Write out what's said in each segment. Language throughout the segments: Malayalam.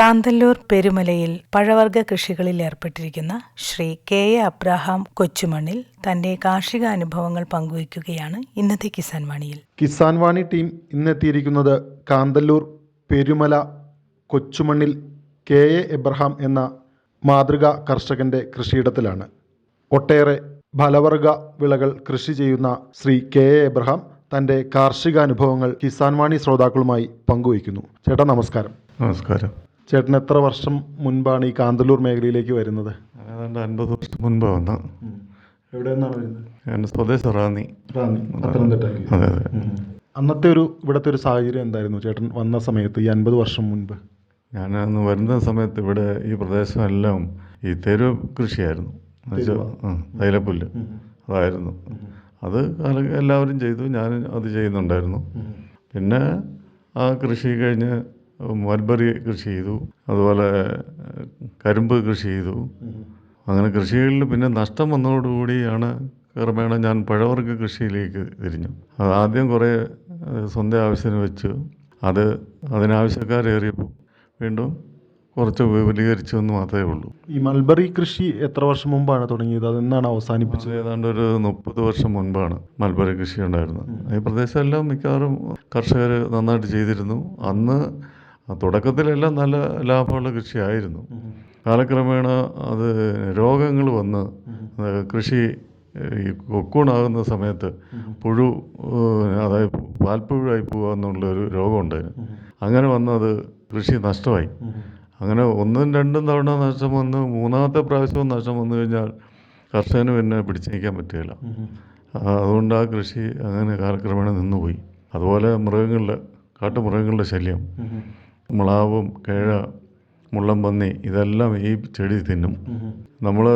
കാന്തല്ലൂർ പെരുമലയിൽ പഴവർഗ കൃഷികളിൽ ഏർപ്പെട്ടിരിക്കുന്ന Shri K A Abraham Kochumannil തന്റെ കാർഷിക അനുഭവങ്ങൾ പങ്കുവയ്ക്കുകയാണ് ഇന്നത്തെ കിസാൻ വാണിയിൽ. Kisan Vani team ഇന്നെത്തിയിരിക്കുന്നത് Kanthalloor Perumala Kochumannil K A Abraham എന്ന മാതൃകാ കർഷകന്റെ കൃഷിയിടത്തിലാണ്. ഒട്ടേറെ ഫലവർഗ വിളകൾ കൃഷി ചെയ്യുന്ന ശ്രീ കെ എ എബ്രഹാം തന്റെ കാർഷിക അനുഭവങ്ങൾ കിസാൻ വാണി ശ്രോതാക്കളുമായി പങ്കുവയ്ക്കുന്നു. ചേട്ടാ നമസ്കാരം. നമസ്കാരം. ചേട്ടൻ എത്ര വർഷം മുൻപാണ് ഈ കാന്തല്ലൂർ മേഖലയിലേക്ക് വരുന്നത്? ഏതാണ്ട് അൻപത് വർഷം മുൻപ് വന്ന. എവിടെ നിന്നാണ് വരുന്നത് എന്റെ സ്വദേശം റാന്നി. റാന്നി പത്തനംതിട്ട അതെ അതെ. അന്നത്തെ ഒരു ഇവിടുത്തെ ഒരു സാഹചര്യം എന്തായിരുന്നു? ചേട്ടൻ വന്ന സമയത്ത് ഈ അൻപത് വർഷം മുൻപ്. ഞാൻ അന്ന് വരുന്ന സമയത്ത് ഇവിടെ ഈ പ്രദേശമെല്ലാം ഈ തെരുവ്? കൃഷിയായിരുന്നു എന്നുവെച്ചാൽ തൈലപ്പുല്ല്. അതായിരുന്നു. അത് എല്ലാവരും ചെയ്തു. ഞാൻ അത് ചെയ്യുന്നുണ്ടായിരുന്നു. പിന്നെ ആ കൃഷി കഴിഞ്ഞ് മൽബറി കൃഷി ചെയ്തു. അതുപോലെ കരിമ്പ് കൃഷി ചെയ്തു. അങ്ങനെ കൃഷികളിൽ പിന്നെ നഷ്ടം വന്നതോടുകൂടിയാണ് ക്രമേണ ഞാൻ പഴവർഗ കൃഷിയിലേക്ക് തിരിഞ്ഞു. അത് ആദ്യം കുറേ സ്വന്തം ആവശ്യത്തിന് വെച്ചു. അത് അതിനാവശ്യക്കാരേറിയപ്പോൾ വീണ്ടും കുറച്ച് വിപുലീകരിച്ചു എന്ന് മാത്രമേ ഉള്ളൂ. ഈ മൽബറി കൃഷി എത്ര വർഷം മുമ്പാണ് തുടങ്ങിയത്? അതെന്നാണ് അവസാനിപ്പിച്ചത്? ഏതാണ്ട് ഒരു മുപ്പത് വർഷം മുൻപാണ് മൽബറി കൃഷി ഉണ്ടായിരുന്നത്. ഈ പ്രദേശമെല്ലാം മിക്കവാറും കർഷകർ നന്നായിട്ട് ചെയ്തിരുന്നു. അന്ന് തുടക്കത്തിലെല്ലാം നല്ല ലാഭമുള്ള കൃഷിയായിരുന്നു. കാലക്രമേണ അത് രോഗങ്ങൾ വന്ന് കൃഷി ഈ കൊക്കൂണാകുന്ന സമയത്ത് പുഴു അതായത് പാൽപ്പുഴായി പോകുക എന്നുള്ളൊരു രോഗമുണ്ടായിരുന്നു. അങ്ങനെ വന്നത് കൃഷി നഷ്ടമായി. അങ്ങനെ ഒന്നും രണ്ടും തവണ നഷ്ടം വന്ന് മൂന്നാമത്തെ പ്രാവശ്യവും നഷ്ടം വന്നു കഴിഞ്ഞാൽ കർഷകന് പിന്നെ പിടിച്ചു നിൽക്കാൻ പറ്റുകയില്ല. അതുകൊണ്ട് ആ കൃഷി അങ്ങനെ കാലക്രമേണ നിന്നുപോയി. അതുപോലെ മൃഗങ്ങളുടെ കാട്ടുമൃഗങ്ങളുടെ ശല്യം. മുളാവും കേഴ മുള്ളംപന്നി ഇതെല്ലാം ഈ ചെടി തിന്നും. നമ്മൾ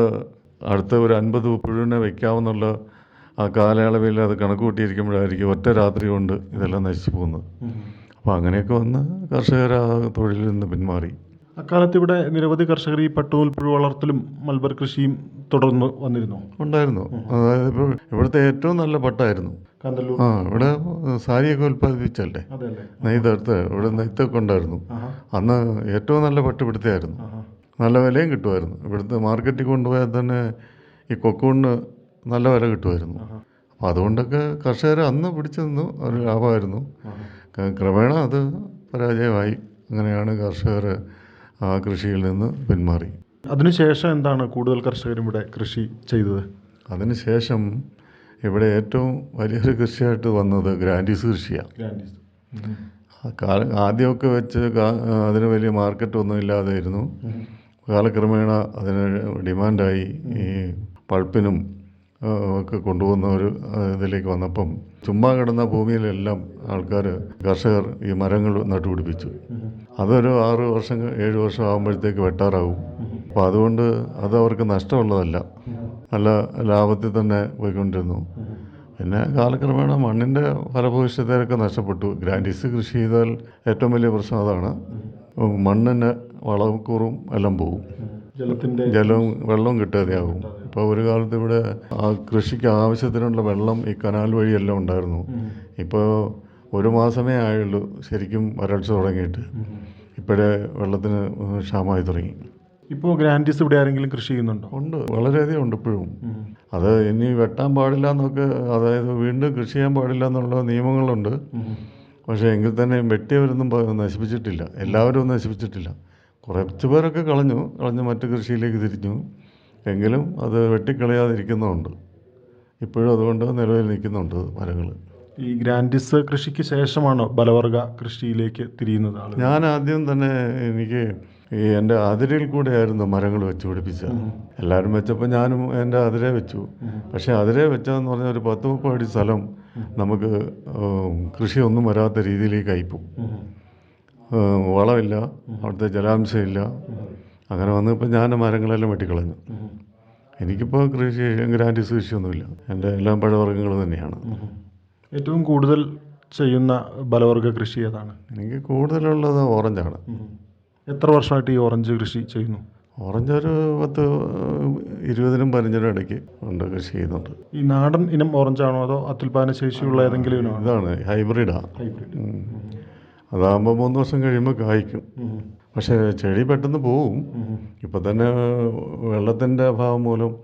അടുത്ത ഒരു അൻപത് പുഴുവിനെ വയ്ക്കാമെന്നുള്ള ആ കാലയളവിൽ അത് കണക്ക് കൂട്ടിയിരിക്കുമ്പോഴായിരിക്കും ഒറ്റ രാത്രി കൊണ്ട് ഇതെല്ലാം നശിച്ചു പോകുന്നത്. അപ്പോൾ അങ്ങനെയൊക്കെ വന്ന് കർഷകർ ആ തൊഴിലിൽ നിന്ന് പിന്മാറി. അക്കാലത്ത് ഇവിടെ നിരവധി കർഷകർ ഈ പട്ടുനൂൽപ്പുഴു വളർത്തലും മൽബർ കൃഷിയും തുടർന്ന് വന്നിരുന്നു. ഉണ്ടായിരുന്നു. അതായത് ഇപ്പോൾ ഇവിടുത്തെ ഏറ്റവും നല്ല പട്ടായിരുന്നു. ആ ഇവിടെ സാരിയൊക്കെ ഉൽപ്പാദിപ്പിച്ചല്ലേ? നെയ്തെടുത്ത് ഇവിടെ നെയ്ത്തൊക്കെ ഉണ്ടായിരുന്നു അന്ന് ഏറ്റവും നല്ല പട്ട് ഇവിടുത്തെ ആയിരുന്നു നല്ല വിലയും കിട്ടുമായിരുന്നു. ഇവിടുത്തെ മാർക്കറ്റിൽ കൊണ്ടുപോയാൽ തന്നെ ഈ കൊക്കൂണിന് നല്ല വില കിട്ടുമായിരുന്നു. അപ്പോൾ അതുകൊണ്ടൊക്കെ കർഷകർ അന്ന് പിടിച്ചു നിന്നു. ഒരു ലാഭമായിരുന്നു. ക്രമേണ അത് പരാജയമായി. അങ്ങനെയാണ് കർഷകർ ആ കൃഷിയിൽ നിന്ന് പിന്മാറി. അതിനുശേഷം എന്താണ് കൂടുതൽ കർഷകരും ഇവിടെ കൃഷി ചെയ്തത്? അതിനുശേഷം ഇവിടെ ഏറ്റവും വലിയൊരു കൃഷിയായിട്ട് വന്നത് ഗ്രാൻഡീസ് കൃഷിയാണ് ആദ്യമൊക്കെ വെച്ച് അതിന് വലിയ മാർക്കറ്റൊന്നും ഇല്ലാതെയിരുന്നു. കാലക്രമേണ അതിന് ഡിമാൻഡായി ഈ പൾപ്പിനും ഒക്കെ കൊണ്ടുപോകുന്ന ഒരു ഇതിലേക്ക് വന്നപ്പം ചുമ്മാ കിടന്ന ഭൂമിയിലെല്ലാം ആൾക്കാർ കർഷകർ ഈ മരങ്ങൾ നട്ടുപിടിപ്പിച്ചു. അതൊരു ആറ് വർഷം ഏഴ് വർഷം ആകുമ്പോഴത്തേക്ക് വെട്ടാറാവും അപ്പോൾ അതുകൊണ്ട് അത് അവർക്ക് നഷ്ടമുള്ളതല്ല. നല്ല ലാഭത്തിൽ തന്നെ പോയിക്കൊണ്ടിരുന്നു. പിന്നെ കാലക്രമേണ മണ്ണിന്റെ ഫലഭൂയിഷ്ഠതയൊക്കെ നഷ്ടപ്പെട്ടു. ഗ്രാൻഡീസ് കൃഷി ചെയ്താൽ ഏറ്റവും വലിയ പ്രശ്നം അതാണ്. മണ്ണിന് വളക്കൂറും എല്ലാം പോകും ജലത്തിന്റെ ജലവും വെള്ളവും കിട്ടാതെയാകും ഇപ്പോൾ ഒരു കാലത്ത് ഇവിടെ ആ കൃഷിക്ക് ആവശ്യത്തിനുള്ള വെള്ളം ഈ കനാൽ വഴിയെല്ലാം ഉണ്ടായിരുന്നു. ഇപ്പോൾ ഒരു മാസമേ ആയുള്ളൂ ശരിക്കും വരൾച്ച തുടങ്ങിയിട്ട്. ഇപ്പോഴേ വെള്ളത്തിന് ക്ഷാമമായി തുടങ്ങി. ഇപ്പോൾ ഗ്രാൻഡീസ് ഇവിടെ ആരെങ്കിലും കൃഷി ചെയ്യുന്നുണ്ടോ? ഉണ്ട്. വളരെയധികം ഉണ്ട് ഇപ്പോഴും. അത് ഇനി വെട്ടാൻ പാടില്ല എന്നൊക്കെ അതായത് വീണ്ടും കൃഷി ചെയ്യാൻ പാടില്ല എന്നുള്ള നിയമങ്ങളുണ്ട്. പക്ഷേ എങ്കിൽ തന്നെ വെട്ടിയവരൊന്നും നശിപ്പിച്ചിട്ടില്ല. എല്ലാവരും ഒന്നും നശിപ്പിച്ചിട്ടില്ല. കുറച്ച് പേരൊക്കെ കളഞ്ഞു. കളഞ്ഞ് മറ്റു കൃഷിയിലേക്ക് തിരിഞ്ഞു. എങ്കിലും അത് വെട്ടിക്കളയാതിരിക്കുന്നുണ്ട് ഇപ്പോഴും അതുകൊണ്ട് നിലവിൽ നിൽക്കുന്നുണ്ട് മരങ്ങൾ. ഈ ഗ്രാൻഡിസ് കൃഷിക്ക് ശേഷമാണോ ബലവർഗ കൃഷിയിലേക്ക് തിരിയുന്നത് ഞാൻ ആദ്യം തന്നെ എനിക്ക് ഈ എന്റെ അതിരിൽ കൂടെ ആയിരുന്നു മരങ്ങൾ വെച്ച് പിടിപ്പിച്ചത് എല്ലാവരും വെച്ചപ്പോൾ ഞാനും എന്റെ അതിരെ വെച്ചു. പക്ഷേ അതിരെ വെച്ചതെന്ന് പറഞ്ഞാൽ ഒരു പത്ത് മുപ്പത് അടി സ്ഥലം നമുക്ക് കൃഷിയൊന്നും വരാത്ത രീതിയിലേക്ക് അയപ്പും വളമില്ല അവിടുത്തെ ജലാംശമില്ല. അങ്ങനെ വന്നപ്പോൾ ഞാൻ മരങ്ങളെല്ലാം വെട്ടിക്കളഞ്ഞു. എനിക്കിപ്പോൾ കൃഷി ഗ്രാൻഡീസ് കൃഷിയൊന്നുമില്ല. എന്റെ എല്ലാം പഴവർഗങ്ങൾ തന്നെയാണ്. ഏറ്റവും കൂടുതൽ ചെയ്യുന്ന ബലവർഗ കൃഷി ഏതാണ്? എനിക്ക് കൂടുതലുള്ളത് ഓറഞ്ചാണ്. എത്ര വർഷമായിട്ട് ഈ ഓറഞ്ച് കൃഷി ചെയ്യുന്നു? ഓറഞ്ച് ഒരു പത്ത് ഇരുപതിനും പതിനഞ്ചിനും ഇടയ്ക്ക് ഉണ്ട് കൃഷി ചെയ്യുന്നുണ്ട്. ഈ നാടൻ ഇനം ഓറഞ്ചാണോ അതോ അത്യുൽപാദന ശേഷിയുള്ള ഏതെങ്കിലും ഇനമാണോ? ഇതാണ് ഹൈബ്രിഡാണ് ഹൈബ്രിഡ്. അതാകുമ്പോൾ മൂന്ന് വർഷം കഴിയുമ്പോൾ കായ്ക്കും. പക്ഷേ ചെടി പെട്ടെന്ന് പോവും. ഇപ്പം തന്നെ വെള്ളത്തിന്റെ അഭാവം മൂലം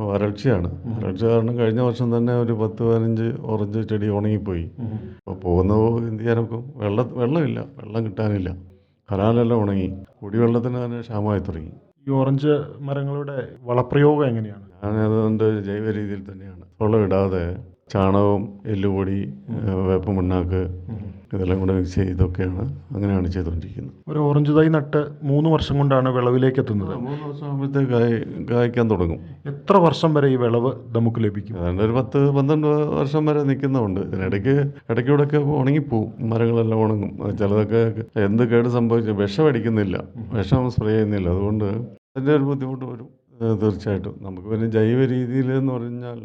വരൾച്ചയാണ്. വരൾച്ച കാരണം കഴിഞ്ഞ വർഷം തന്നെ ഒരു പത്ത് പതിനഞ്ച് ഓറഞ്ച് ചെടി ഉണങ്ങിപ്പോയി. അപ്പോൾ പോകുന്ന എന്ത് ചെയ്യാനൊക്കെ വെള്ളം വെള്ളമില്ല. വെള്ളം കിട്ടാനില്ല. കനാലെല്ലാം ഉണങ്ങി കുടിവെള്ളത്തിന് തന്നെ ക്ഷാമമായി തുടങ്ങി. ഈ ഓറഞ്ച് മരങ്ങളുടെ വളപ്രയോഗം എങ്ങനെയാണ്? ഞാൻ അതുകൊണ്ട് ജൈവ രീതിയിൽ തന്നെയാണ്. വളം ഇടാതെ ചാണകവും എല്ലുപൊടി വേപ്പമണ്ണാക്ക് ഇതെല്ലാം കൂടെ മിക്സ് ചെയ്തൊക്കെയാണ് അങ്ങനെയാണ് ചെയ്തുകൊണ്ടിരിക്കുന്നത്. ഒരു ഓറഞ്ച് തൈ നട്ട് മൂന്ന് വർഷം കൊണ്ടാണ് വിളവിലേക്ക് എത്തുന്നത്. മൂന്ന് വർഷം ആകുമ്പോഴത്തേക്ക് കായ് കായ്ക്കാൻ തുടങ്ങും. എത്ര വർഷം വരെ ഈ വിളവ് നമുക്ക് ലഭിക്കും? അതുകൊണ്ട് ഒരു പത്ത് പന്ത്രണ്ട് വർഷം വരെ നിൽക്കുന്നതുണ്ട്. ഇതിനിടയ്ക്ക് ഇടയ്ക്കൂടെയൊക്കെ ഉണങ്ങിപ്പോവും. മരങ്ങളെല്ലാം ഉണങ്ങും. ചിലതൊക്കെ എന്ത് കേട് സംഭവിച്ചു വിഷം അടിക്കുന്നില്ല. വിഷം സ്പ്രേ ചെയ്യുന്നില്ല. അതുകൊണ്ട് അതിന്റെ ഒരു ബുദ്ധിമുട്ട് വരും. തീർച്ചയായിട്ടും. നമുക്ക് പിന്നെ ജൈവ രീതിയിൽ എന്ന് പറഞ്ഞാൽ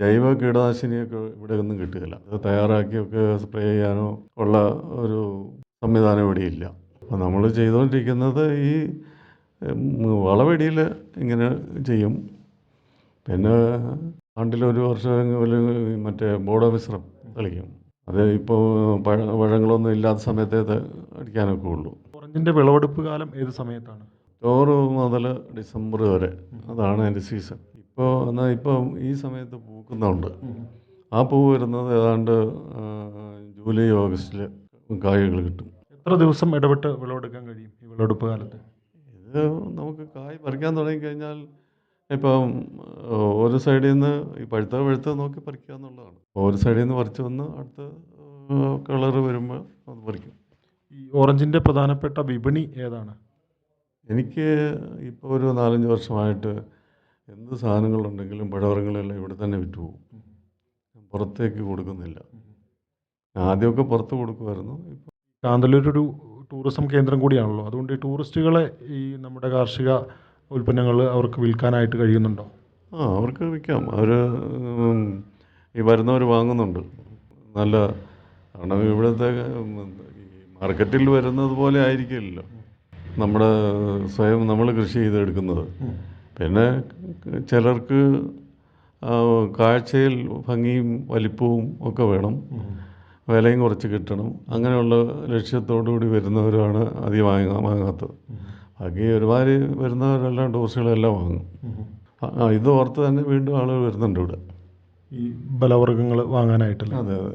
ജൈവ കീടനാശിനിയൊക്കെ ഇവിടെ ഒന്നും കിട്ടുകയില്ല. അത് തയ്യാറാക്കിയൊക്കെ സ്പ്രേ ചെയ്യാനോ ഉള്ള ഒരു സംവിധാനം ഇവിടെ ഇല്ല. അപ്പോൾ നമ്മൾ ചെയ്തുകൊണ്ടിരിക്കുന്നത് ഈ വളവെടിയിൽ ഇങ്ങനെ ചെയ്യും. പിന്നെ ആണ്ടിലൊരു വർഷം അല്ലെങ്കിൽ മറ്റേ ബോഡോ മിശ്രം തളിക്കും അത് ഇപ്പോൾ പഴ പഴങ്ങളൊന്നും ഇല്ലാത്ത സമയത്തേത് അടിക്കാനൊക്കെ ഉള്ളൂ. ഓറഞ്ചിന്റെ വിളവെടുപ്പ് കാലം ഏത് സമയത്താണ്? ഒക്ടോബർ മുതൽ ഡിസംബർ വരെ അതാണ് അതിന്റെ സീസൺ. ഇപ്പോൾ എന്നാൽ ഇപ്പം ഈ സമയത്ത് പൂക്കുന്നുണ്ട് ആ പൂ വരുന്നത് ഏതാണ്ട് ജൂലൈ ഓഗസ്റ്റിൽ കായകൾ കിട്ടും. എത്ര ദിവസം ഇടപെട്ട് വിളവെടുക്കാൻ കഴിയും ഈ വിളവെടുപ്പ് കാലത്ത്? ഇത് നമുക്ക് കായ് പറിക്കാൻ തുടങ്ങിക്കഴിഞ്ഞാൽ ഇപ്പം ഒരു സൈഡിൽ നിന്ന് ഈ പഴുത്ത പഴുത്ത നോക്കി പറിക്കുക എന്നുള്ളതാണ്. ഒരു സൈഡിൽ നിന്ന് പറിച്ച് വന്ന് അടുത്ത കളറ് വരുമ്പോൾ അത് പറിക്കും. ഈ ഓറഞ്ചിന്റെ പ്രധാനപ്പെട്ട വിപണി ഏതാണ്? എനിക്ക് ഇപ്പോൾ ഒരു നാലഞ്ച് വർഷമായിട്ട് എന്ത് സാധനങ്ങളുണ്ടെങ്കിലും പഴവർഗങ്ങളെല്ലാം ഇവിടെ തന്നെ വിറ്റ് പോകും. പുറത്തേക്ക് കൊടുക്കുന്നില്ല. ആദ്യമൊക്കെ പുറത്ത് കൊടുക്കുമായിരുന്നു. ഇപ്പോൾ കാന്തല്ലൂർ ഒരു ടൂറിസം കേന്ദ്രം കൂടിയാണല്ലോ. അതുകൊണ്ട് ഈ ടൂറിസ്റ്റുകളെ ഈ നമ്മുടെ കാർഷിക ഉൽപ്പന്നങ്ങൾ അവർക്ക് വിൽക്കാനായിട്ട് കഴിയുന്നുണ്ടോ? ആ അവർക്ക് വിൽക്കാം. അവർ ഈ വരുന്നവർ വാങ്ങുന്നുണ്ട്. നല്ല കാരണം ഇവിടുത്തെ മാർക്കറ്റിൽ വരുന്നത് പോലെ ആയിരിക്കില്ലല്ലോ. നമ്മുടെ സ്വയം നമ്മൾ കൃഷി ചെയ്തെടുക്കുന്നത്. പിന്നെ ചിലർക്ക് കാഴ്ചയിൽ ഭംഗിയും വലിപ്പവും ഒക്കെ വേണം. വിലയും കുറച്ച് കിട്ടണം. അങ്ങനെയുള്ള ലക്ഷ്യത്തോടു കൂടി വരുന്നവരാണ് അധികം വാങ്ങാ വാങ്ങാത്തത്. ബാക്കി ഒരുപാട് വരുന്നവരെല്ലാം ടൂറിസ്റ്റുകളെല്ലാം വാങ്ങും. ഇത് ഓർത്ത് തന്നെ വീണ്ടും ആളുകൾ വരുന്നുണ്ട് ഇവിടെ. ഈ ബലവർഗങ്ങൾ വാങ്ങാനായിട്ടല്ലേ? അതെ അതെ.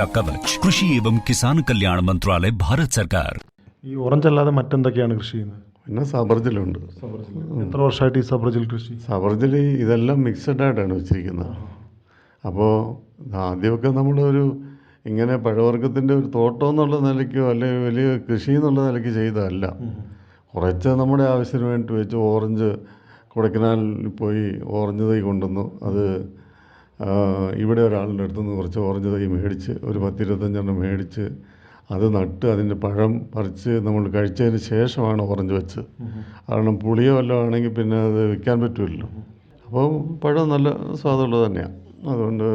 സുരക്ഷാ കവച് കൃഷി ഏവം കിസാൻ കല്യാണ മന്ത്രാലയ ഭാരത് സർക്കാർ. ഈ ഓറഞ്ച് അല്ലാതെ മറ്റെന്തൊക്കെയാണ് കൃഷി ചെയ്യുന്നത്? പിന്നെ സബർജിലുണ്ട്. എത്ര വർഷമായിട്ട് ഈ സബർജിൽ കൃഷി? സബർജിൽ ഇതെല്ലാം മിക്സഡ് ആയിട്ടാണ് വെച്ചിരിക്കുന്നത്. അപ്പോൾ ആദ്യമൊക്കെ നമ്മളൊരു ഇങ്ങനെ പഴവർഗത്തിന്റെ ഒരു തോട്ടം എന്നുള്ള നിലയ്ക്കോ അല്ലെങ്കിൽ വലിയ കൃഷി എന്നുള്ള നിലയ്ക്ക് ചെയ്തതല്ല. കുറച്ച് നമ്മുടെ ആവശ്യത്തിന് വേണ്ടി വെച്ച് ഓറഞ്ച് കൊടക്കനാൽ പോയി ഓറഞ്ച് തൈ കൊണ്ടുവന്നു. അത് ഇവിടെ ഒരാളുടെ അടുത്ത് നിന്ന് കുറച്ച് ഓറഞ്ച് തൈ മേടിച്ച് ഒരു പത്തിരുപത്തഞ്ചെണ്ണം മേടിച്ച് അത് നട്ട് അതിന്റെ പഴം പറിച്ച് നമ്മൾ കഴിച്ചതിന് ശേഷമാണ് ഓറഞ്ച് വെച്ച് കാരണം പുളിയോ വല്ലതും ആണെങ്കിൽ പിന്നെ അത് വിൽക്കാൻ പറ്റുമല്ലോ അപ്പോൾ പഴം നല്ല സ്വാദുള്ളത് തന്നെയാണ്. അതുകൊണ്ട്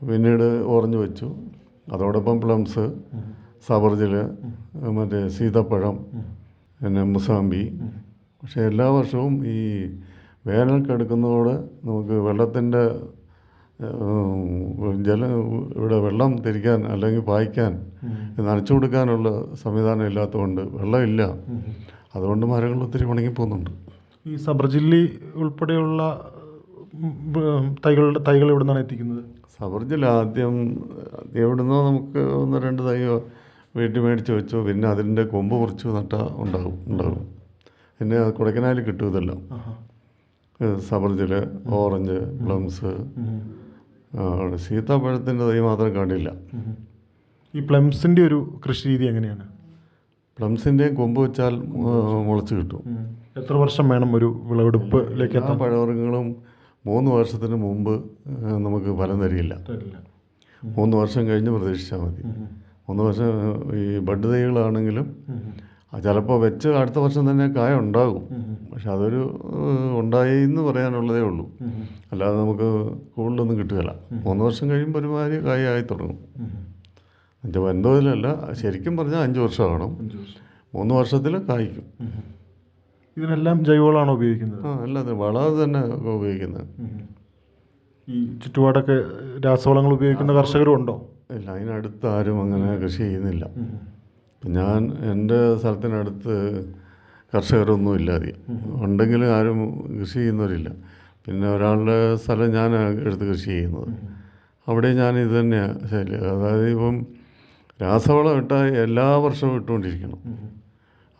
പിന്നീട് ഓറഞ്ച് വെച്ചു. അതോടൊപ്പം പ്ലംസ് സബർജിൽ മറ്റേ സീതപ്പഴം പിന്നെ മുസാമ്പി. പക്ഷേ എല്ലാ വർഷവും ഈ വേനൽ കടുക്കുന്നതോടെ നമുക്ക് വെള്ളത്തിന്റെ ജല ഇവിടെ വെള്ളം തിരിക്കാൻ അല്ലെങ്കിൽ പായിക്കാൻ നനച്ചു കൊടുക്കാനുള്ള സംവിധാനം ഇല്ലാത്തതുകൊണ്ട് വെള്ളമില്ല. അതുകൊണ്ട് മരങ്ങൾ ഒത്തിരി ഉണങ്ങി പോകുന്നുണ്ട് ഈ സബർജില്ലി ഉൾപ്പെടെയുള്ള തൈകളുടെ തൈകൾ എവിടെ നിന്നാണ് എത്തിക്കുന്നത് സബർജില്ല ആദ്യം എവിടുന്നോ നമുക്ക് ഒന്ന് രണ്ട് തൈയോ വീട്ടിൽ മേടിച്ച് വെച്ചു. പിന്നെ അതിന്റെ കൊമ്പ് മുറിച്ച് നട്ടാൽ ഉണ്ടാകും ഉണ്ടാകും പിന്നെ അത് കൊടൈക്കനാലിൽ കിട്ടും ഇതെല്ലാം. സബർജിൽ ഓറഞ്ച് പ്ലംസ്. സീതാപ്പഴത്തിന്റെ തൈ മാത്രം കണ്ടില്ല. ഈ പ്ലംസിന്റെ ഒരു കൃഷി രീതി എങ്ങനെയാണ്? പ്ലംസിന്റെ കൊമ്പ് വെച്ചാൽ മുളച്ച് കിട്ടും. എത്ര വർഷം വേണം ഒരു വിളവെടുപ്പിലേക്ക് എല്ലാ പഴവർഗങ്ങളും മൂന്ന് വർഷത്തിന് മുമ്പ് നമുക്ക് ഫലം തരില്ല. മൂന്ന് വർഷം കഴിഞ്ഞ് പ്രതീക്ഷിച്ചാൽ മതി. മൂന്ന് വർഷം ഈ ബഡ് തൈകളാണെങ്കിലും ചിലപ്പോൾ വെച്ച് അടുത്ത വർഷം തന്നെ കായ ഉണ്ടാകും. പക്ഷെ അതൊരു ഉണ്ടായി എന്ന് പറയാനുള്ളതേ ഉള്ളൂ. അല്ലാതെ നമുക്ക് കൂടുതലൊന്നും കിട്ടുകയില്ല മൂന്ന് വർഷം കഴിയുമ്പോൾ ഒരുമാതിരി കായ ആയി തുടങ്ങും. അഞ്ച് എന്തോതിലല്ല ശരിക്കും പറഞ്ഞാൽ അഞ്ച് വർഷമാകണം മൂന്ന് വർഷത്തിൽ കായ്ക്കും. ഇതിനെല്ലാം ജൈവവളമാണോ ഉപയോഗിക്കുന്നത്? ആ അല്ലാതെ വളം തന്നെ ഉപയോഗിക്കുന്നത്. ഈ ചുറ്റുപാടൊക്കെ രാസവളങ്ങൾ ഉപയോഗിക്കുന്ന കർഷകരും ഉണ്ടോ? ഇല്ല അതിനടുത്ത് ആരും അങ്ങനെ കൃഷി ചെയ്യുന്നില്ല. ഞാൻ എന്റെ സ്ഥലത്തിനടുത്ത് കർഷകരൊന്നും ഇല്ലാതെ. ഉണ്ടെങ്കിലും ആരും കൃഷി ചെയ്യുന്നവരില്ല. പിന്നെ ഒരാളുടെ സ്ഥലം ഞാൻ എടുത്ത് കൃഷി ചെയ്യുന്നത്. അവിടെ ഞാൻ ഇത് തന്നെയാണ് ശൈലി. അതായത് ഇപ്പം രാസവളം ഇട്ടാൽ എല്ലാ വർഷവും ഇട്ടുകൊണ്ടിരിക്കണം.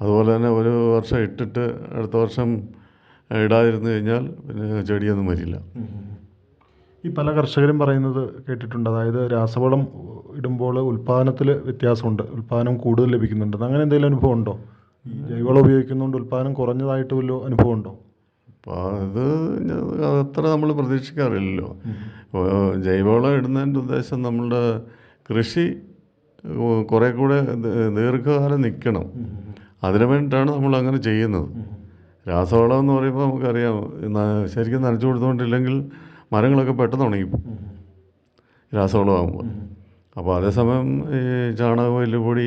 അതുപോലെ തന്നെ ഒരു വർഷം ഇട്ടിട്ട് അടുത്ത വർഷം ഇടാതിരുന്നു കഴിഞ്ഞാൽ പിന്നെ ചെടിയൊന്നും വരില്ല. ഈ പല കർഷകരും പറയുന്നത് കേട്ടിട്ടുണ്ട്. അതായത് രാസവളം ഇടുമ്പോൾ ഉൽപ്പാദനത്തിൽ വ്യത്യാസമുണ്ട്. ഉൽപ്പാദനം കൂടുതൽ ലഭിക്കുന്നുണ്ട്. അങ്ങനെ എന്തെങ്കിലും അനുഭവം ഉണ്ടോ? ഈ ജൈവവളം ഉപയോഗിക്കുന്നതുകൊണ്ട് ഉൽപ്പാദനം കുറഞ്ഞതായിട്ട് വല്ല അനുഭവം ഉണ്ടോ? അപ്പോൾ അത് അത്ര നമ്മൾ പ്രതീക്ഷിക്കാറില്ലല്ലോ. ജൈവവളം ഇടുന്നതിന്റെ ഉദ്ദേശം നമ്മളുടെ കൃഷി കുറേ കൂടെ ദീർഘകാലം നിൽക്കണം. അതിനു വേണ്ടിയിട്ടാണ് നമ്മൾ അങ്ങനെ ചെയ്യുന്നത്. രാസവളം എന്ന് പറയുമ്പോൾ നമുക്കറിയാം ശരിക്കും നനച്ചു കൊടുത്തുകൊണ്ടില്ലെങ്കിൽ മരങ്ങളൊക്കെ പെട്ടെന്ന് ഉണങ്ങിപ്പോകും രാസവളം അപ്പോൾ അതേസമയം ഈ ചാണകം എല്ലുപൊടി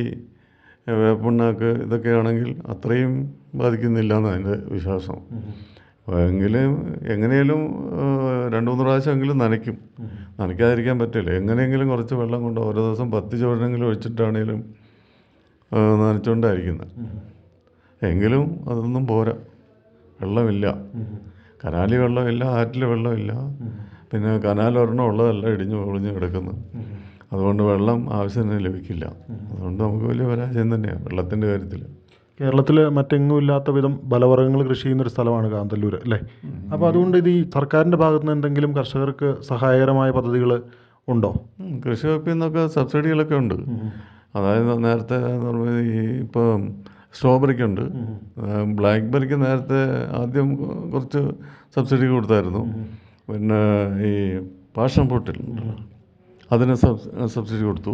വേപ്പിണ്ണാക്ക് ഇതൊക്കെയാണെങ്കിൽ അത്രയും ബാധിക്കുന്നില്ല എന്നാണ് എന്റെ വിശ്വാസം. അപ്പോൾ എങ്കിലും എങ്ങനെയും രണ്ട് മൂന്ന് പ്രാവശ്യമെങ്കിലും നനയ്ക്കും. നനയ്ക്കാതിരിക്കാൻ പറ്റില്ല. എങ്ങനെയെങ്കിലും കുറച്ച് വെള്ളം കൊണ്ട് ഓരോ ദിവസം പത്ത് ചുവടെങ്കിലും ഒഴിച്ചിട്ടാണെങ്കിലും നനച്ചുകൊണ്ടായിരിക്കുന്നത് എങ്കിലും അതൊന്നും പോരാ. വെള്ളമില്ല. കനാലിൽ വെള്ളമില്ല ആറ്റിൽ വെള്ളമില്ല. പിന്നെ കനാൽ ഒരെണ്ണം ഉള്ളതല്ല ഇടിഞ്ഞു പൊളിഞ്ഞ് കിടക്കുന്നു അതുകൊണ്ട് വെള്ളം ആവശ്യത്തിന് ലഭിക്കില്ല. അതുകൊണ്ട് നമുക്ക് വലിയ പരാജയം തന്നെയാണ് വെള്ളത്തിന്റെ കാര്യത്തിൽ. കേരളത്തിൽ മറ്റെങ്ങും ഇല്ലാത്ത വിധം ബലവർഗങ്ങൾ കൃഷി ചെയ്യുന്ന ഒരു സ്ഥലമാണ് കാന്തല്ലൂർ അല്ലേ? അപ്പോൾ അതുകൊണ്ട് ഇത് ഈ സർക്കാരിന്റെ ഭാഗത്തുനിന്ന് എന്തെങ്കിലും കർഷകർക്ക് സഹായകരമായ പദ്ധതികൾ ഉണ്ടോ? കൃഷി വകുപ്പിൽ നിന്നൊക്കെ സബ്സിഡികളൊക്കെ ഉണ്ട്. അതായത് നേരത്തെ ഈ ഇപ്പോൾ സ്ട്രോബെറിക്കുണ്ട് ബ്ലാക്ക് ബെറിക്ക് നേരത്തെ ആദ്യം കുറച്ച് സബ്സിഡി കൊടുത്തായിരുന്നു. പിന്നെ ഈ പാഷൻ ഫ്രൂട്ടിലുണ്ട് അതിന് സബ്സിഡി കൊടുത്തു.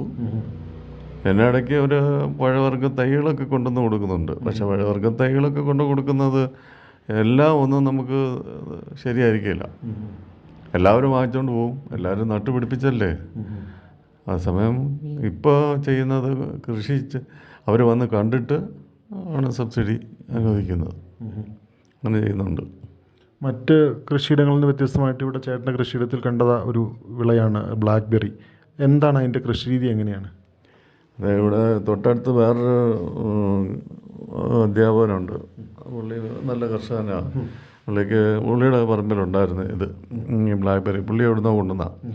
പിന്നെ ഇടയ്ക്ക് ഒരു പഴവർഗ തൈകളൊക്കെ കൊണ്ടുവന്ന് കൊടുക്കുന്നുണ്ട്. പക്ഷെ പഴവർഗ തൈകളൊക്കെ കൊണ്ട് കൊടുക്കുന്നത് എല്ലാം ഒന്നും നമുക്ക് ശരിയായിരിക്കില്ല. എല്ലാവരും വാങ്ങിച്ചുകൊണ്ട് പോവും. എല്ലാവരും നട്ടുപിടിപ്പിച്ചല്ലേ ആ സമയം ഇപ്പോൾ ചെയ്യുന്നത് കൃഷി അവർ വന്ന് കണ്ടിട്ട് ആണ് സബ്സിഡി അനുവദിക്കുന്നത്. അങ്ങനെ ചെയ്യുന്നുണ്ട്. മറ്റ് കൃഷിയിടങ്ങളിൽ നിന്ന് വ്യത്യസ്തമായിട്ട് ഇവിടെ ചേട്ടന്റെ കൃഷിയിടത്തിൽ കണ്ടത ഒരു വിളയാണ് ബ്ലാക്ക് ബെറി എന്താണ് അതിന്റെ കൃഷി രീതി എങ്ങനെയാണ്? അതെ ഇവിടെ തൊട്ടടുത്ത് വേറൊരു അധ്യാപകനുണ്ട്. പുള്ളി നല്ല കർഷകനാണ്. പുള്ളിക്ക് പുള്ളിയുടെ പറമ്പിലുണ്ടായിരുന്നു ഇത്. ഈ ബ്ലാക്ക് ബെറി പുള്ളി എവിടുന്നോ കൊണ്ടുവന്നാണ്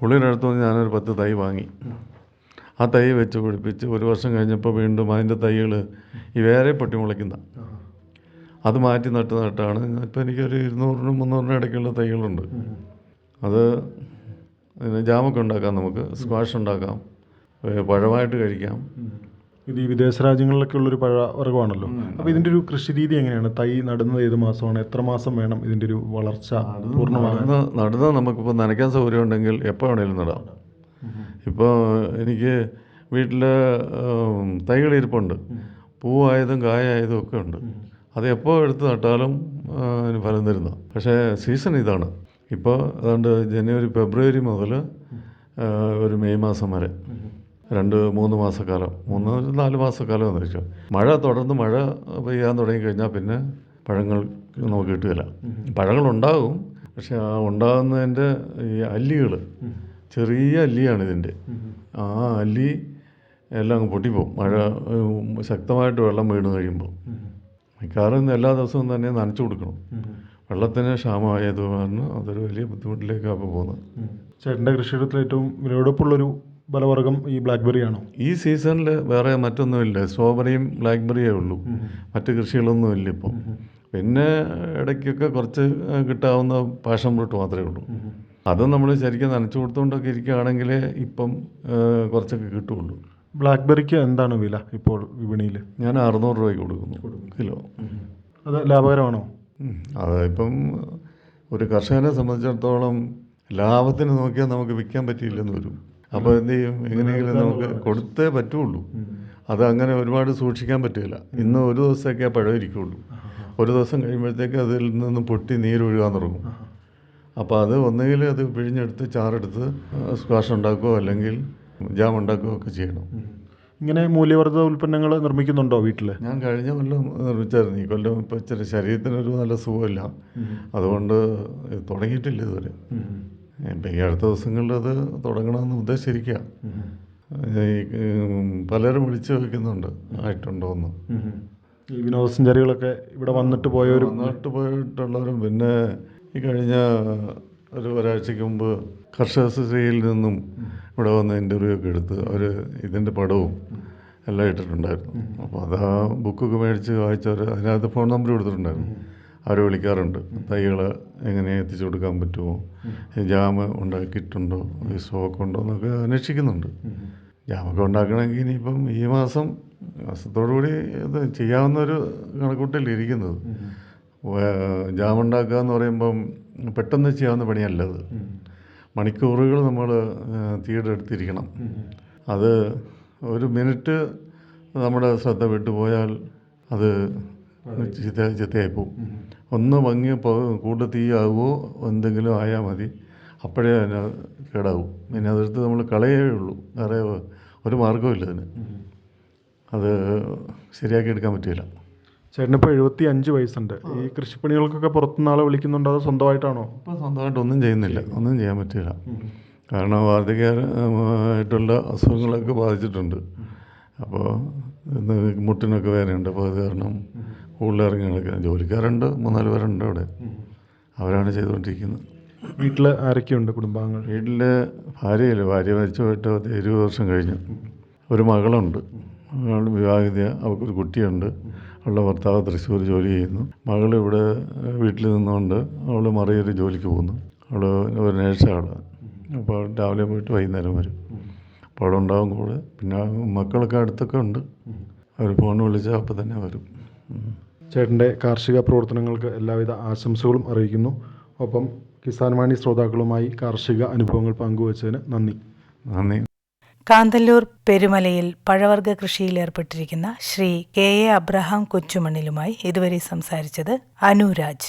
പുള്ളിയുടെ അടുത്ത് നിന്ന് ഞാനൊരു പത്ത് തൈ വാങ്ങി. ആ തൈ വെച്ച് പിടിപ്പിച്ച് ഒരു വർഷം കഴിഞ്ഞപ്പോൾ വീണ്ടും അതിന്റെ തൈകൾ ഈ വേറെ പൊട്ടി മുളയ്ക്കുന്ന അത് മാറ്റി നട്ട് നട്ടാണ്. ഇപ്പം എനിക്കൊരു ഇരുന്നൂറിനും മുന്നൂറിനും ഇടയ്ക്കുള്ള തൈകളുണ്ട്. അത് പിന്നെ ജാമൊക്കെ ഉണ്ടാക്കാം നമുക്ക്. സ്ക്വാഷ് ഉണ്ടാക്കാം. പഴമായിട്ട് കഴിക്കാം. ഇത് ഈ വിദേശ രാജ്യങ്ങളിലൊക്കെ ഉള്ളൊരു പഴ വർഗമാണല്ലോ. അപ്പോൾ ഇതിന്റെ ഒരു കൃഷി രീതി എങ്ങനെയാണ്? തൈ നടുന്നത് ഏത് മാസമാണ്? എത്ര മാസം വേണം ഇതിന്റെ ഒരു വളർച്ച പൂർണമാകുന്ന നടുന്നത് നടുന്ന നമുക്കിപ്പോൾ നനയ്ക്കാൻ സൗകര്യം ഉണ്ടെങ്കിൽ എപ്പോൾ വേണമെങ്കിലും നടാം ഇപ്പോൾ എനിക്ക് വീട്ടിൽ തൈകൾ ഇരിപ്പുണ്ട്. പൂവായതും കായായതും ഒക്കെ ഉണ്ട്. അത് എപ്പോൾ എടുത്ത് നട്ടാലും അതിന് ഫലം തരുന്ന. പക്ഷേ സീസൺ ഇതാണ്. ഇപ്പോൾ അതുകൊണ്ട് ജനുവരി ഫെബ്രുവരി മുതൽ ഒരു മെയ് മാസം വരെ. രണ്ട് മൂന്ന് മാസക്കാലം. മൂന്ന് നാല് മാസക്കാലം എന്ന് വെച്ചാൽ മഴ തുടർന്ന് മഴ പെയ്യാൻ തുടങ്ങിക്കഴിഞ്ഞാൽ പിന്നെ പഴങ്ങൾ നമുക്ക് കിട്ടുകയില്ല. പഴങ്ങളുണ്ടാകും പക്ഷെ ആ ഉണ്ടാകുന്നതിന്റെ ഈ അല്ലികൾ ചെറിയ അല്ലിയാണ് ഇതിന്റെ. ആ അല്ലി എല്ലാം അങ്ങ് പൊട്ടിപ്പോവും. മഴ ശക്തമായിട്ട് വെള്ളം വീണ് കഴിയുമ്പോൾ. മിക്കവാറും എല്ലാ ദിവസവും തന്നെ നനച്ചു കൊടുക്കണം. വെള്ളത്തിന് ക്ഷാമമായത് കാരണം അതൊരു വലിയ ബുദ്ധിമുട്ടിലേക്കാണ് ഇപ്പോൾ പോകുന്നത്. ചേട്ടന്റെ കൃഷിയിടത്തിൽ ഏറ്റവും വിലപിടിപ്പുള്ളൊരു ബലവർഗം ഈ ബ്ലാക്ക്ബെറി ആണോ? ഈ സീസണിൽ വേറെ മറ്റൊന്നുമില്ല. സ്ട്രോബെറിയും ബ്ലാക്ക്ബെറിയേ ഉള്ളൂ. മറ്റ് കൃഷികളൊന്നും ഇല്ല ഇപ്പം. പിന്നെ ഇടയ്ക്കൊക്കെ കുറച്ച് കിട്ടാവുന്ന പാഷൻ ഫ്രൂട്ട് മാത്രമേ ഉള്ളൂ. അതും നമ്മൾ ശരിക്കും നനച്ചു കൊടുത്തുകൊണ്ടൊക്കെ ഇരിക്കുകയാണെങ്കിൽ ഇപ്പം കുറച്ചൊക്കെ കിട്ടുള്ളൂ ബ്ലാക്ക്ബെറിക്ക് എന്താണ് വില ഇപ്പോൾ വിപണിയിൽ? ഞാൻ അറുന്നൂറ് രൂപയ്ക്ക് കൊടുക്കുന്നു. കിലോ. അത് ലാഭകരമാണോ? അതിപ്പം അത് ഇപ്പം ഒരു കർഷകനെ സംബന്ധിച്ചിടത്തോളം ലാഭത്തിന് നോക്കിയാൽ നമുക്ക് വിൽക്കാൻ പറ്റിയില്ലെന്ന് വരും. അപ്പോൾ എന്ത് ചെയ്യും? എങ്ങനെയെങ്കിലും നമുക്ക് കൊടുത്തേ പറ്റുള്ളൂ. അത് അങ്ങനെ ഒരുപാട് സൂക്ഷിക്കാൻ പറ്റില്ല. ഇന്ന് ഒരു ദിവസമൊക്കെ പഴം ഇരിക്കുള്ളൂ. ഒരു ദിവസം കഴിയുമ്പോഴത്തേക്ക് അതിൽ നിന്ന് പൊട്ടി നീരൊഴുകാൻ തുടങ്ങും. അപ്പോൾ അത് ഒന്നുകിൽ അത് പിഴിഞ്ഞെടുത്ത് ചാറെടുത്ത് സ്ക്വാഷ് ഉണ്ടാക്കുകയോ അല്ലെങ്കിൽ ജാം ഉണ്ടാക്കുകയൊക്കെ ചെയ്യണം ഇങ്ങനെ മൂല്യവർദ്ധിത ഉൽപ്പന്നങ്ങൾ നിർമ്മിക്കുന്നുണ്ടോ വീട്ടിൽ ഞാൻ കഴിഞ്ഞ കൊല്ലം നിർമ്മിച്ചായിരുന്നു. ഈ കൊല്ലം ഇപ്പോൾ ഇച്ചിരി ശരീരത്തിനൊരു നല്ല സുഖമില്ല. അതുകൊണ്ട് തുടങ്ങിയിട്ടില്ല ഇതുവരെ. ഇപ്പം ഈ അടുത്ത ദിവസങ്ങളിൽ അത് തുടങ്ങണമെന്ന് ഉദ്ദേശിച്ചിരിക്കുക പലരും വിളിച്ചു വയ്ക്കുന്നുണ്ട് ആയിട്ടുണ്ടോ എന്ന് ഈ വിനോദസഞ്ചാരികളൊക്കെ ഇവിടെ വന്നിട്ട് പോയവരും വന്നിട്ട് പോയിട്ടുള്ളവരും പിന്നെ ഈ കഴിഞ്ഞ ഒരു ഒരാഴ്ചയ്ക്ക് മുമ്പ് കർഷക സ്ത്രീയിൽ നിന്നും ഇവിടെ വന്ന് ഇന്റർവ്യൂ ഒക്കെ എടുത്ത് അവർ ഇതിന്റെ പടവും എല്ലാം ഇട്ടിട്ടുണ്ടായിരുന്നു. അപ്പോൾ അത് ആ ബുക്കൊക്കെ മേടിച്ച് വായിച്ചവർ അതിനകത്ത് ഫോൺ നമ്പർ കൊടുത്തിട്ടുണ്ടായിരുന്നു. അവർ വിളിക്കാറുണ്ട്. തൈകൾ എങ്ങനെ എത്തിച്ചു കൊടുക്കാൻ പറ്റുമോ? ജാമ് ഉണ്ടാക്കിയിട്ടുണ്ടോ ഈ സ്റ്റോക്ക് ഉണ്ടോ എന്നൊക്കെ അന്വേഷിക്കുന്നുണ്ട്. ജാമൊക്കെ ഉണ്ടാക്കണമെങ്കിൽ ഇനിയിപ്പം ഈ മാസം മാസത്തോടു കൂടി ഇത് ചെയ്യാവുന്ന ഒരു കണക്കൂട്ടിൽ ഇരിക്കുന്നത്. ജാമുണ്ടാക്കുക ജാം ഉണ്ടാക്കുക എന്ന് പറയുമ്പം പെട്ടെന്ന് ചെയ്യാവുന്ന പണിയല്ല അത്. മണിക്കൂറുകൾ നമ്മൾ തീയുടെ എടുത്തിരിക്കണം. അത് ഒരു മിനിറ്റ് നമ്മുടെ ശ്രദ്ധ വിട്ടുപോയാൽ അത് ചിത്ത ചിത്തയായി പോവും ഒന്ന് ഭംഗി കൂടുതൽ തീയാവുമോ എന്തെങ്കിലും ആയാൽ മതി. അപ്പോഴേ അതിന് കേടാവും. പിന്നെ അതെടുത്ത് നമ്മൾ കളയേ ഉള്ളൂ. വേറെ ഒരു മാർഗവും ഇല്ല അതിന്. അത് ശരിയാക്കി എടുക്കാൻ പറ്റില്ല. ചേട്ടനിപ്പോൾ എഴുപത്തി അഞ്ച് വയസ്സുണ്ട് ഈ കൃഷിപ്പണികൾക്കൊക്കെ പുറത്തുനിന്ന് ആളെ വിളിക്കുന്നുണ്ടോ? അതോ സ്വന്തമായിട്ടാണോ? ഇപ്പോൾ സ്വന്തമായിട്ട് ഒന്നും ചെയ്യുന്നില്ല. ഒന്നും ചെയ്യാൻ പറ്റില്ല കാരണം വാർദ്ധക്യമായിട്ടുള്ള അസുഖങ്ങളൊക്കെ ബാധിച്ചിട്ടുണ്ട്. അപ്പോൾ മുട്ടിനൊക്കെ വേദനയുണ്ട്. അപ്പോൾ അത് കാരണം ഇറങ്ങി നടക്കുക ജോലിക്കാരുണ്ട്. മൂന്നാൽ പേരുണ്ട് അവിടെ. അവരാണ് ചെയ്തുകൊണ്ടിരിക്കുന്നത്. വീട്ടിൽ ആരൊക്കെയുണ്ട് കുടുംബാംഗങ്ങൾ? വീട്ടിൽ ഭാര്യയില്ല. ഭാര്യ മരിച്ചു പോയിട്ട് ഇരുപത് വർഷം കഴിഞ്ഞു. ഒരു മകളുണ്ട്. മകൾ വിവാഹിത അവൾക്കൊരു കുട്ടിയുണ്ട്. അവളുടെ ഭർത്താവ് തൃശ്ശൂർ ജോലി ചെയ്യുന്നു. മകൾ ഇവിടെ വീട്ടിൽ നിന്നുകൊണ്ട് അവൾ മറിയൊരു ജോലിക്ക് പോകുന്നു. അവൾ ഒരു നേഴ്സാണ്. അപ്പോൾ രാവിലെ പോയിട്ട് വൈകുന്നേരം വരും. അപ്പോൾ അവിടെ ഉണ്ടാവും കൂടെ. പിന്നെ മക്കളൊക്കെ അടുത്തൊക്കെ ഉണ്ട്. അവർ ഫോൺ വിളിച്ചാൽ അപ്പോൾ തന്നെ വരും. ചേട്ടന്റെ കാർഷിക പ്രവർത്തനങ്ങൾക്ക് എല്ലാവിധ ആശംസകളും അറിയിക്കുന്നു. ഒപ്പം കിസാൻ വാണി ശ്രോതാക്കളുമായി കാർഷിക അനുഭവങ്ങൾ പങ്കുവച്ചതിന് നന്ദി. നന്ദി. കാന്തല്ലൂർ പെരുമലയിൽ പഴവർഗ കൃഷിയിൽ ഏർപ്പെട്ടിരിക്കുന്ന ശ്രീ കെ എ അബ്രഹാം കൊച്ചുമണ്ണിലുമായി ഇതുവരെ സംസാരിച്ചത് അനുരാജ്.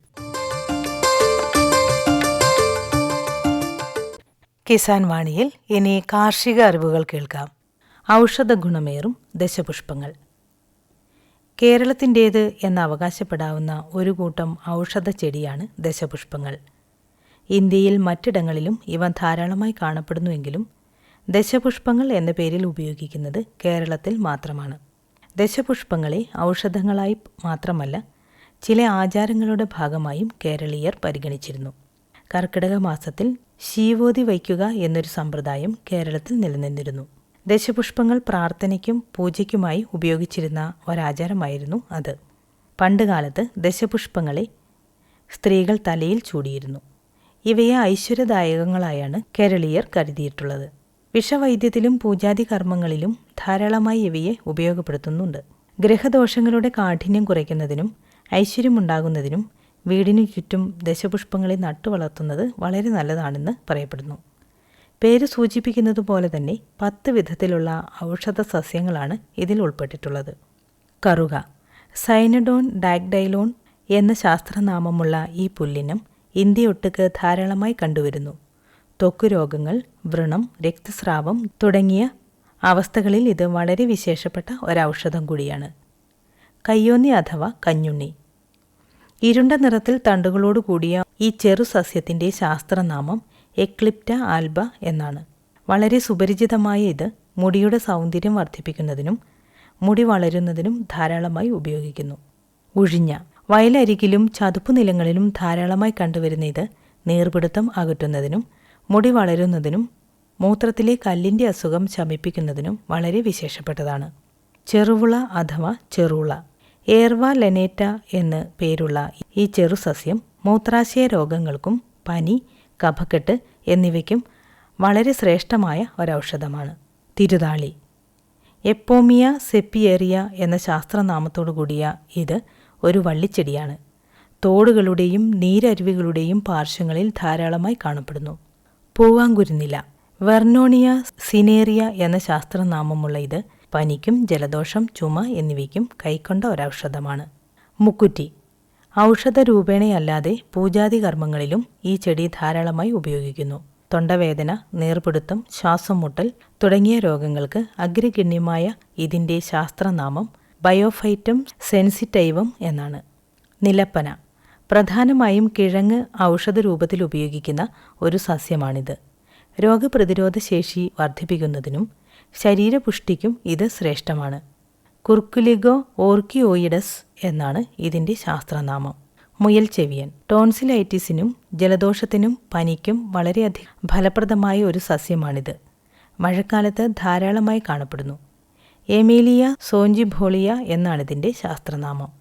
കിസാൻ വാണിയിൽ ഇനി കാർഷിക അറിവുകൾ കേൾക്കാം. ഔഷധ ഗുണമേറും ദശപുഷ്പങ്ങൾ. കേരളത്തിന്റേത് എന്ന് അവകാശപ്പെടാവുന്ന ഒരു കൂട്ടം ഔഷധ ചെടിയാണ് ദശപുഷ്പങ്ങൾ. ഇന്ത്യയിൽ മറ്റിടങ്ങളിലും ഇവ ധാരാളമായി കാണപ്പെടുന്നുവെങ്കിലും ദശപുഷ്പങ്ങൾ എന്ന പേരിൽ ഉപയോഗിക്കുന്നത് കേരളത്തിൽ മാത്രമാണ്. ദശപുഷ്പങ്ങളെ ഔഷധങ്ങളായി മാത്രമല്ല ചില ആചാരങ്ങളുടെ ഭാഗമായും കേരളീയർ പരിഗണിച്ചിരുന്നു. കർക്കിടക മാസത്തിൽ ശീവോതി വയ്ക്കുക എന്നൊരു സമ്പ്രദായം കേരളത്തിൽ നിലനിന്നിരുന്നു. ദശപുഷ്പങ്ങൾ പ്രാർത്ഥനയ്ക്കും പൂജയ്ക്കുമായി ഉപയോഗിച്ചിരുന്ന ഒരാചാരമായിരുന്നു അത്. പണ്ടുകാലത്ത് ദശപുഷ്പങ്ങളെ സ്ത്രീകൾ തലയിൽ ചൂടിയിരുന്നു. ഇവയെ ഐശ്വര്യദായകങ്ങളായാണ് കേരളീയർ കരുതിയിട്ടുള്ളത്. വിഷവൈദ്യത്തിലും പൂജാതി കർമ്മങ്ങളിലും ധാരാളമായി ഇവയെ ഉപയോഗപ്പെടുത്തുന്നുണ്ട്. ഗ്രഹദോഷങ്ങളുടെ കാഠിന്യം കുറയ്ക്കുന്നതിനും ഐശ്വര്യമുണ്ടാകുന്നതിനും വീടിനു ചുറ്റും ദശപുഷ്പങ്ങളെ നട്ടുവളർത്തുന്നത് വളരെ നല്ലതാണെന്ന് പറയപ്പെടുന്നു. പേര് സൂചിപ്പിക്കുന്നത് പോലെ തന്നെ പത്ത് വിധത്തിലുള്ള ഔഷധ സസ്യങ്ങളാണ് ഇതിൽ ഉൾപ്പെട്ടിട്ടുള്ളത്. കറുക സൈനഡോൺ ഡാഗ്ഡൈലോൺ എന്ന ശാസ്ത്രനാമമുള്ള ഈ പുല്ലിനം ഇന്ത്യയൊട്ടുക്ക് ധാരാളമായി കണ്ടുവരുന്നു. ത്വക്ക് രോഗങ്ങൾ വ്രണം രക്തസ്രാവം തുടങ്ങിയ അവസ്ഥകളിൽ ഇത് വളരെ വിശേഷപ്പെട്ട ഒരൗഷധം കൂടിയാണ്. കയ്യോന്നി അഥവാ കഞ്ഞുണ്ണി. ഇരുണ്ട നിറത്തിൽ തണ്ടുകളോട് കൂടിയ ഈ ചെറു സസ്യത്തിന്റെ ശാസ്ത്രനാമം എക്ലിപ്റ്റ ആൽബ എന്നാണ്. വളരെ സുപരിചിതമായ ഇത് മുടിയുടെ സൗന്ദര്യം വർദ്ധിപ്പിക്കുന്നതിനും മുടി വളരുന്നതിനും ധാരാളമായി ഉപയോഗിക്കുന്നു. ഉഴിഞ്ഞ വയലരികിലും ചതുപ്പ് നിലങ്ങളിലും ധാരാളമായി കണ്ടുവരുന്ന ഇത് നീർപിടുത്തം അകറ്റുന്നതിനും മുടി വളരുന്നതിനും മൂത്രത്തിലെ കല്ലിന്റെ അസുഖം ശമിപ്പിക്കുന്നതിനും വളരെ വിശേഷപ്പെട്ടതാണ്. ചെറുവുള അഥവാ ചെറുള ഏർവ ലെനേറ്റ എന്ന് പേരുള്ള ഈ ചെറുസസ്യം മൂത്രാശയ രോഗങ്ങൾക്കും പനി കഫക്കെട്ട് എന്നിവയ്ക്കും വളരെ ശ്രേഷ്ഠമായ ഒരൗഷധമാണ്. തിരുതാളി. എപ്പോമിയ സെപ്പിയേറിയ എന്ന ശാസ്ത്രനാമത്തോടു കൂടിയ ഇത് ഒരു വള്ളിച്ചെടിയാണ്. തോടുകളുടെയും നീരരുവികളുടെയും പാർശ്വങ്ങളിൽ ധാരാളമായി കാണപ്പെടുന്നു. പൂവാങ്കുരുന്നില വെർണോണിയ സിനേറിയ എന്ന ശാസ്ത്രനാമമുള്ള ഇത് പനിക്കും ജലദോഷം ചുമ എന്നിവയ്ക്കും കൈക്കൊണ്ട ഒരൗഷധമാണ്. മുക്കുറ്റി. ഔഷധ രൂപേണയല്ലാതെ പൂജാതി കർമ്മങ്ങളിലും ഈ ചെടി ധാരാളമായി ഉപയോഗിക്കുന്നു. തൊണ്ടവേദന നീർപിടുത്തം ശ്വാസം മുട്ടൽ തുടങ്ങിയ രോഗങ്ങൾക്ക് അഗ്രഗണ്യമായ ഇതിന്റെ ശാസ്ത്രനാമം ബയോഫൈറ്റം സെൻസിറ്റൈവം എന്നാണ്. നിലപ്പന. പ്രധാനമായും കിഴങ്ങ് ഔഷധ രൂപത്തിൽ ഉപയോഗിക്കുന്ന ഒരു സസ്യമാണിത്. രോഗപ്രതിരോധ ശേഷി വർദ്ധിപ്പിക്കുന്നതിനും ശരീരപുഷ്ടിക്കും ഇത് ശ്രേഷ്ഠമാണ്. കുർക്കുലിഗോ ഓർക്കിയോയിഡസ് എന്നാണ് ഇതിന്റെ ശാസ്ത്രനാമം. മുയൽ ചെവിയൻ. ടോൺസിലൈറ്റിസിനും ജലദോഷത്തിനും പനിക്കും വളരെയധികം ഫലപ്രദമായ ഒരു സസ്യമാണിത്. മഴക്കാലത്ത് ധാരാളമായി കാണപ്പെടുന്നു. എമീലിയ സോഞ്ചിഭോളിയ എന്നാണിതിന്റെ ശാസ്ത്രനാമം.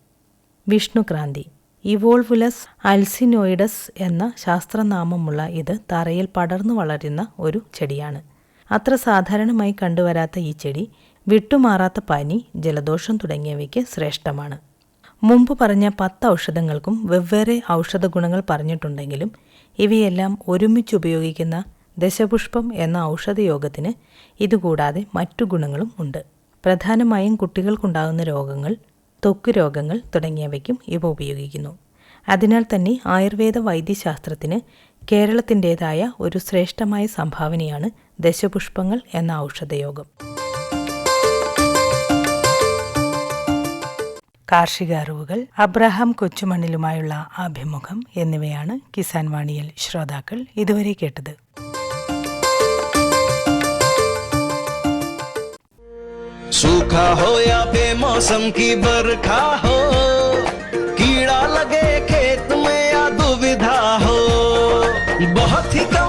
വിഷ്ണുക്രാന്തി. ഇവോൾവുലസ് അൽസിനോയിഡസ് എന്ന ശാസ്ത്രനാമമുള്ള ഇത് തറയിൽ പടർന്നു വളരുന്ന ഒരു ചെടിയാണ്. അത്ര സാധാരണമായി കണ്ടുവരാത്ത ഈ ചെടി വിട്ടുമാറാത്ത പനി ജലദോഷം തുടങ്ങിയവയ്ക്ക് ശ്രേഷ്ഠമാണ്. മുമ്പ് പറഞ്ഞ പത്ത് ഔഷധങ്ങൾക്കും വെവ്വേറെ ഔഷധ ഗുണങ്ങൾ പറഞ്ഞിട്ടുണ്ടെങ്കിലും ഇവയെല്ലാം ഒരുമിച്ച് ഉപയോഗിക്കുന്ന ദശപുഷ്പം എന്ന ഔഷധയോഗത്തിന് ഇതുകൂടാതെ മറ്റു ഗുണങ്ങളും ഉണ്ട്. പ്രധാനമായും കുട്ടികൾക്കുണ്ടാകുന്ന രോഗങ്ങൾ ത്വക്ക് രോഗങ്ങൾ തുടങ്ങിയവയ്ക്കും ഇവ ഉപയോഗിക്കുന്നു. അതിനാൽ തന്നെ ആയുർവേദ വൈദ്യശാസ്ത്രത്തിന് കേരളത്തിന്റേതായ ഒരു ശ്രേഷ്ഠമായ സംഭാവനയാണ് ദശപുഷ്പങ്ങൾ എന്ന ഔഷധയോഗം കാർഷിക അറിവുകൾ അബ്രഹാം കൊച്ചുമണ്ണിലുമായുള്ള അഭിമുഖം എന്നിവയാണ് കിസാൻ വാണിയിൽ ശ്രോതാക്കൾ ഇതുവരെ കേട്ടത് सूखा हो या बेमौसम की बरखा हो कीड़ा लगे खेत में या दुविधा हो बहुत ही कम प्रीमियम पे